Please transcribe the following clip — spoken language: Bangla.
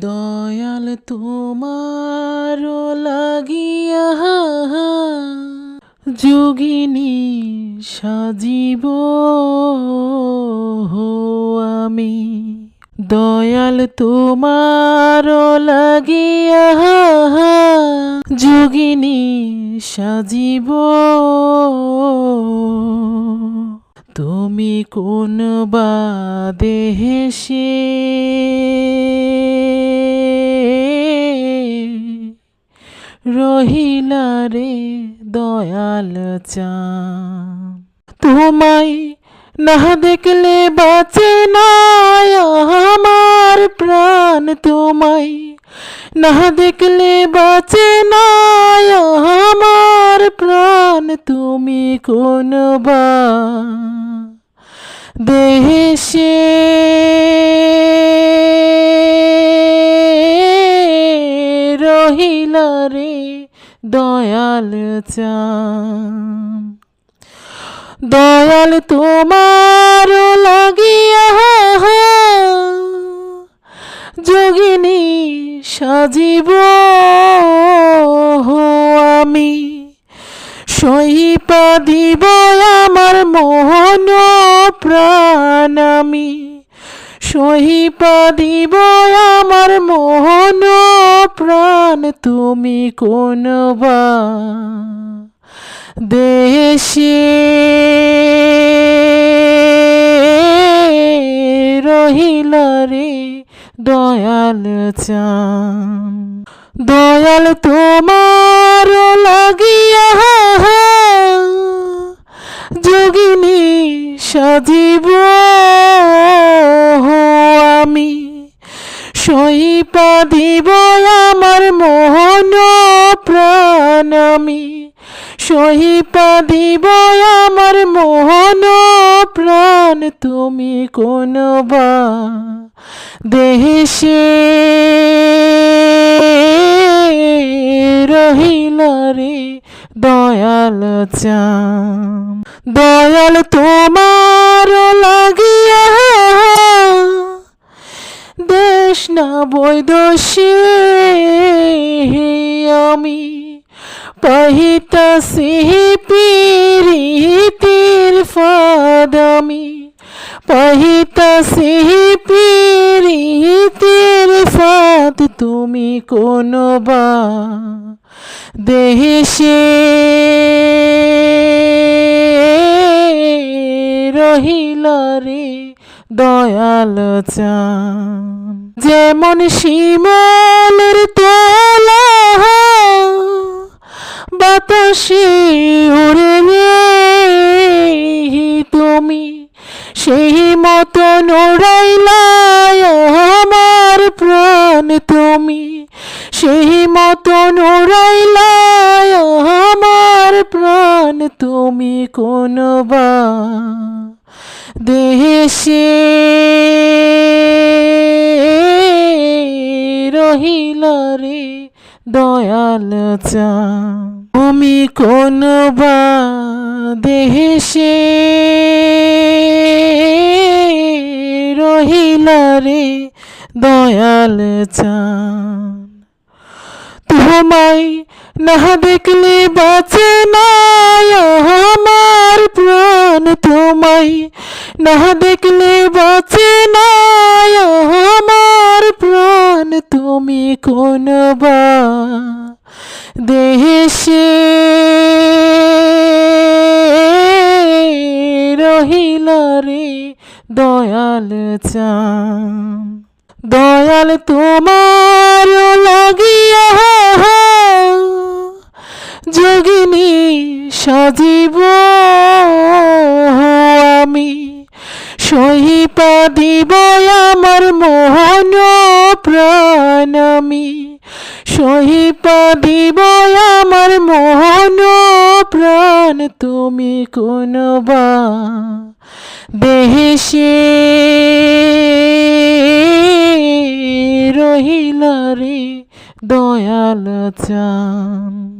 দয়াল তোমার লাগিয়া যোগিনী সাজিব আমি। দয়াল তোমার লাগিয়া যোগিনী সাজিব তুমি কোন বা দেশে রহিলা রে দয়াল চা তোমায় না দেখলে বাঁচে না আমার প্রাণ। তোমায় না দেখলে বাঁচে না আমার প্রাণ। তুমি কোন বা দেশে রহিলা রে দয়াল চাম দয়াল তোমার লাগিয়া যোগিনী সাজিব আমি। সহিপা দিব আমার মোহন প্রাণ আমি। সহিপা দিব আমার মোহন প্রাণ, তুমি কোন বা দেশে রহিলা রে দয়াল চাম দয়াল তোমার সাজিব আমি। সইপা দিব আমার মোহন প্রাণ আমি। সহিপা দিব আমার মোহন প্রাণ তুমি কোন বা দেশে রহিলা রে দয়াল চাম দয়াল তোমার লাগিয়া দেশ না বৈদশে, আমি পাহিতাছি পিরিতির ফাদামি পাহিতাছি পিরিতির ফাদ, তুমি কোন বা দেশে দয়াল যেমন শিমলের তোলা বাতাসে উড়ে তুমি সেই মতো নোড়াইলা আমার প্রাণ, তুমি সেই মতো নোড়াইলা আমার প্রাণ, তুমি কোন বা দেশে রহিলা রে দয়াল চা। তুমি কোন দেশে রহিলা রে দয়াল চান তোমায় না দেখলে বাঁচে না আমার প্রাণ। তোমায় না দেখলে বাঁচে না আমার প্রাণ। তুমি কোন বা দেশে রহিলা রে দয়াল চাম দয়াল তোমার লাগিয়া যোগিনী সাজিব আমি। সহিপা দিব আমার মোহন প্রাণ আমি। সহিপা দিব আমার মোহন প্রাণ তুমি কোন বা দেশে রহিলা রে দয়াল চাম